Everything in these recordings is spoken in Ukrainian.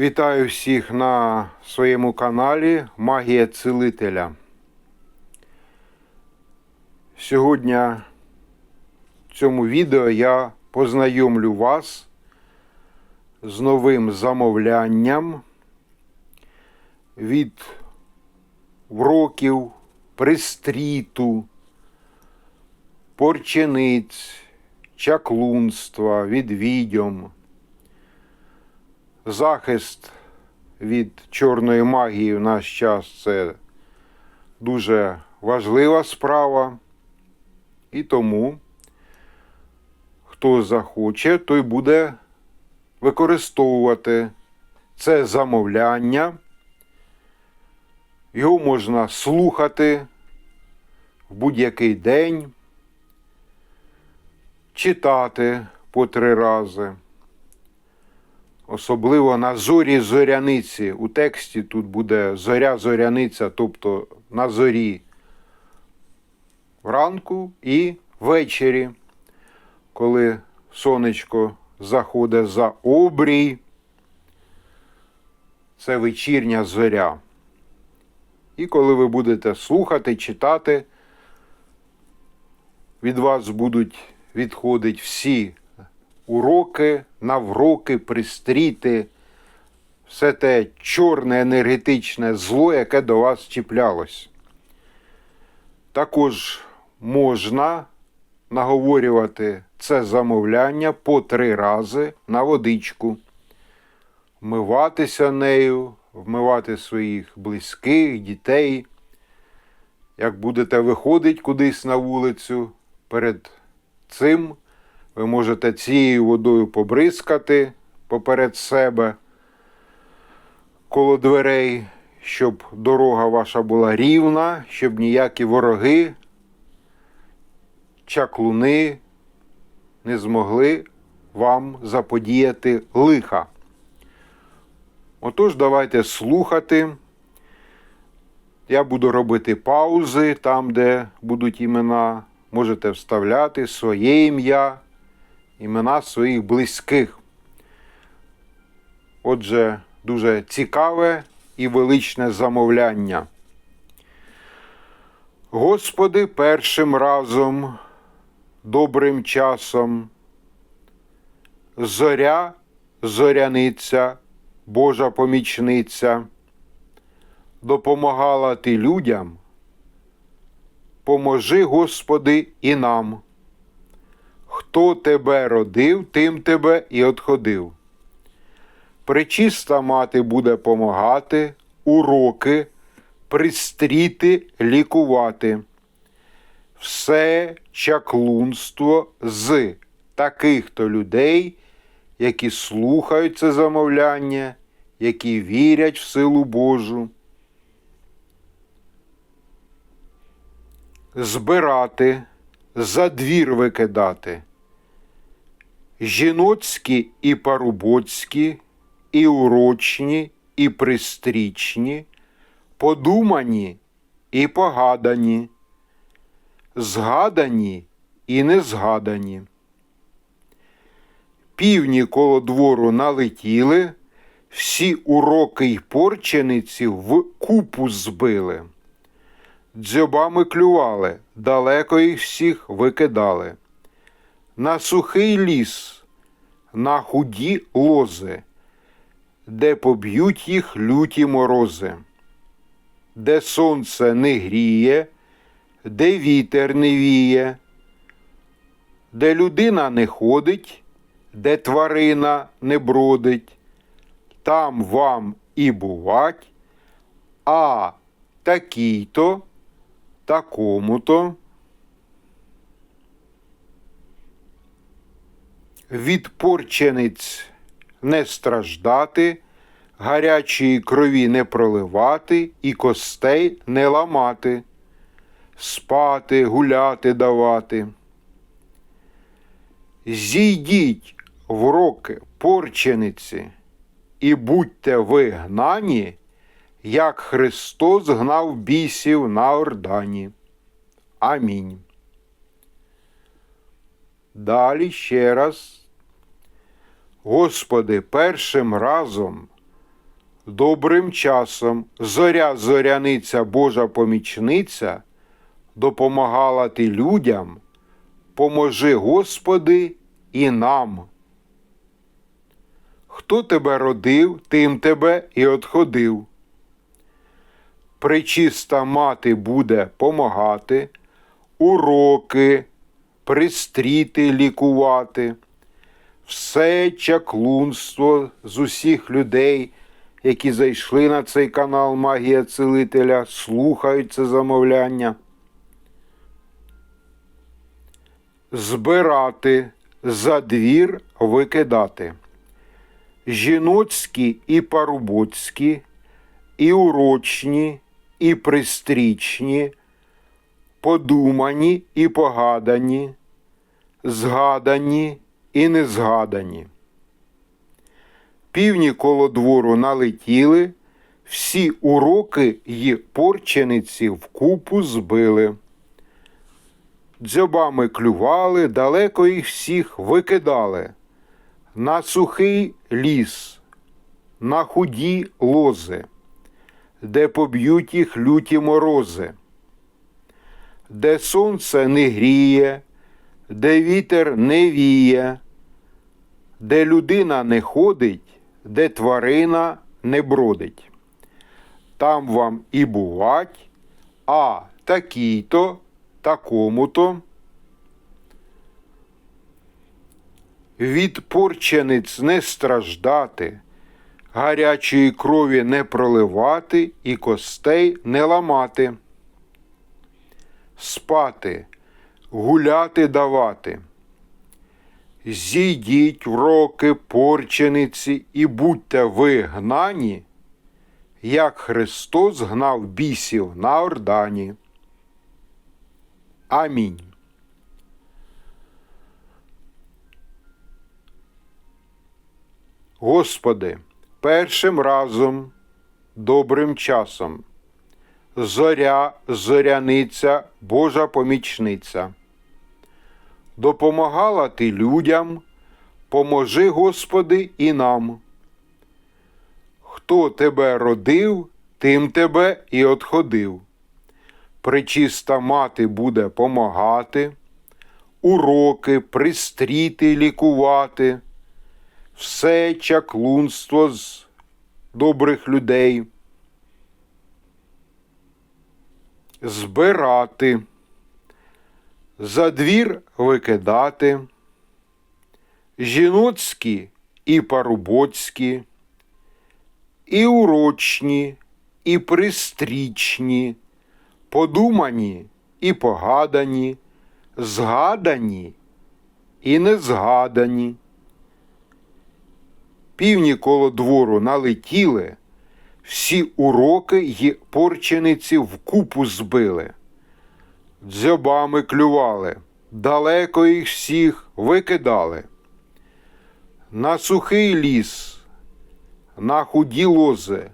Вітаю всіх на своєму каналі Магія Цілителя. Сьогодні в цьому відео я познайомлю вас з новим замовлянням від вроків, пристріту, порчениць, чаклунства, від відьом захист від чорної магії в наш час це дуже важлива справа. І тому, хто захоче, той буде використовувати це замовляння. Його можна слухати в будь-який день, читати по три рази. Особливо на зорі зоряниці. У тексті тут буде зоря зоряниця, тобто на зорі вранку і ввечері, коли сонечко заходить за обрій. Це вечірня зоря. І коли ви будете слухати, читати, від вас будуть відходити всі уроки, навроки, пристріти, все те чорне енергетичне зло, яке до вас чіплялось. Також можна наговорювати це замовляння по три рази на водичку, вмиватися нею, вмивати своїх близьких, дітей. Як будете виходити кудись на вулицю, перед цим ви можете цією водою побризкати поперед себе коло дверей, щоб дорога ваша була рівна, щоб ніякі вороги, чаклуни не змогли вам заподіяти лиха. Отож, давайте слухати. Я буду робити паузи там, де будуть імена. Можете вставляти своє ім'я імена своїх близьких. Отже, дуже цікаве і величне замовляння. Господи, першим разом, добрим часом, зоря, зоряниця, Божа помічниця, допомагала ти людям, поможи, Господи, і нам. Хто тебе родив, тим тебе і отходив. Пречиста мати буде помагати, уроки, пристріти, лікувати. Все чаклунство з таких то людей, які слухають це замовляння, які вірять в силу Божу. Збирати, за двір викидати жіноцькі і парубоцькі, і урочні, і пристрічні, подумані і погадані, згадані і незгадані. Півні коло двору налетіли, всі уроки й порчениці в купу збили. Дзьобами клювали, далеко їх всіх викидали на сухий ліс, на худі лози, де поб'ють їх люті морози, де сонце не гріє, де вітер не віє, де людина не ходить, де тварина не бродить, там вам і бувать, а такій-то, такому-то. від порчениць не страждати, гарячої крові не проливати і костей не ламати, спати, гуляти давати. Зійдіть в роки порчениці і будьте ви гнані, як Христос гнав бісів на Ордані. Амінь. Далі ще раз Господи, першим разом, добрим часом зоря зоряниця Божа помічниця допомагала ти людям, поможи Господи і нам. Хто тебе родив, тим тебе і отходив. Пречиста мати буде помагати, уроки, пристріти лікувати, все чаклунство з усіх людей, які зайшли на цей канал Магія Целителя, слухають це замовляння. Збирати, за двір викидати. Жіноцькі і парубоцькі, і урочні, і пристрічні, подумані і погадані, згадані і незгадані. Півні коло двору налетіли, всі уроки й порчениці вкупу збили. Дзьобами клювали, далеко їх всіх викидали. На сухий ліс, на худі лози, де поб'ють їх люті морози, де сонце не гріє, де вітер не віє, де людина не ходить, де тварина не бродить. Там вам і бувать, а такій-то, такому-то. Від порчениць не страждати, гарячої крові не проливати і костей не ламати, спати, гуляти давати. Зійдіть в роки порчениці і будьте ви гнані, як Христос гнав бісів на Ордані. Амінь. Господи, першим разом, добрим часом, зоря, зоряниця, Божа помічниця. Допомагала ти людям, поможи, Господи, і нам. Хто тебе родив, тим тебе і отходив. Пречиста мати буде помагати, уроки, пристріти лікувати все чаклунство з добрих людей. Збирати, за двір викидати, жіноцькі і парубоцькі, і урочні, і пристрічні, подумані і погадані, згадані і незгадані. Півні коло двору налетіли, всі уроки й порчениці вкупу збили, дзьобами клювали, далеко їх всіх викидали. На сухий ліс, на худі лози,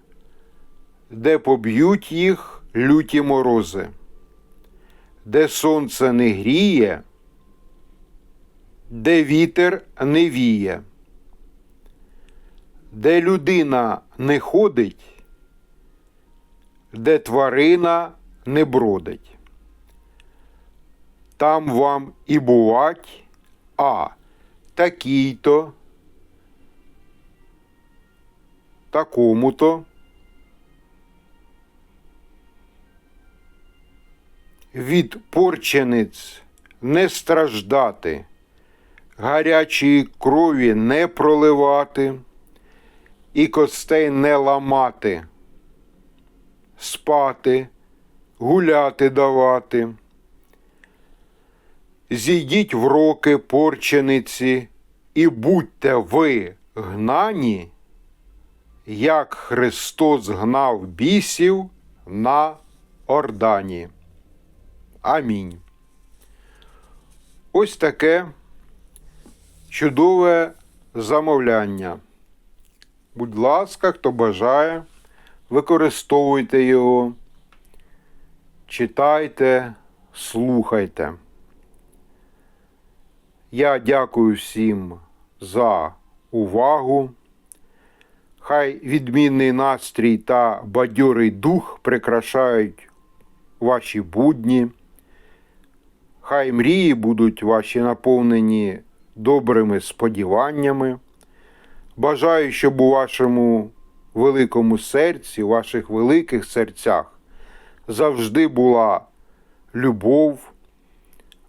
де поб'ють їх люті морози, де сонце не гріє, де вітер не віє де людина не ходить, де тварина не бродить. Там вам і бувать, а такій-то, такому-то. Від порчениць не страждати, гарячої крові не проливати і костей не ламати, спати, гуляти давати. Зійдіть в роки порчениці і будьте ви гнані, як Христос гнав бісів на Ордані. Амінь. Ось таке чудове замовляння. Будь ласка, хто бажає, використовуйте його, читайте, слухайте. Я дякую всім за увагу. Хай відмінний настрій та бадьорий дух прикрашають ваші будні. Хай мрії будуть ваші наповнені добрими сподіваннями. Бажаю, щоб у вашому великому серці, у ваших великих серцях завжди була любов,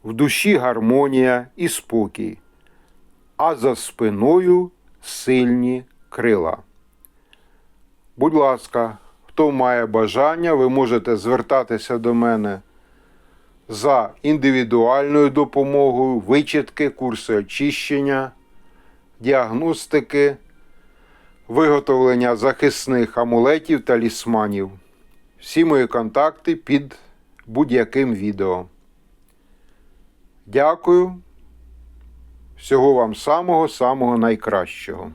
в душі гармонія і спокій, а за спиною сильні крила. Будь ласка, хто має бажання, ви можете звертатися до мене за індивідуальною допомогою, вичітки, курси очищення, діагностики, виготовлення захисних амулетів та лісманів. Всі мої контакти під будь-яким відео. Дякую. Всього вам самого-самого найкращого.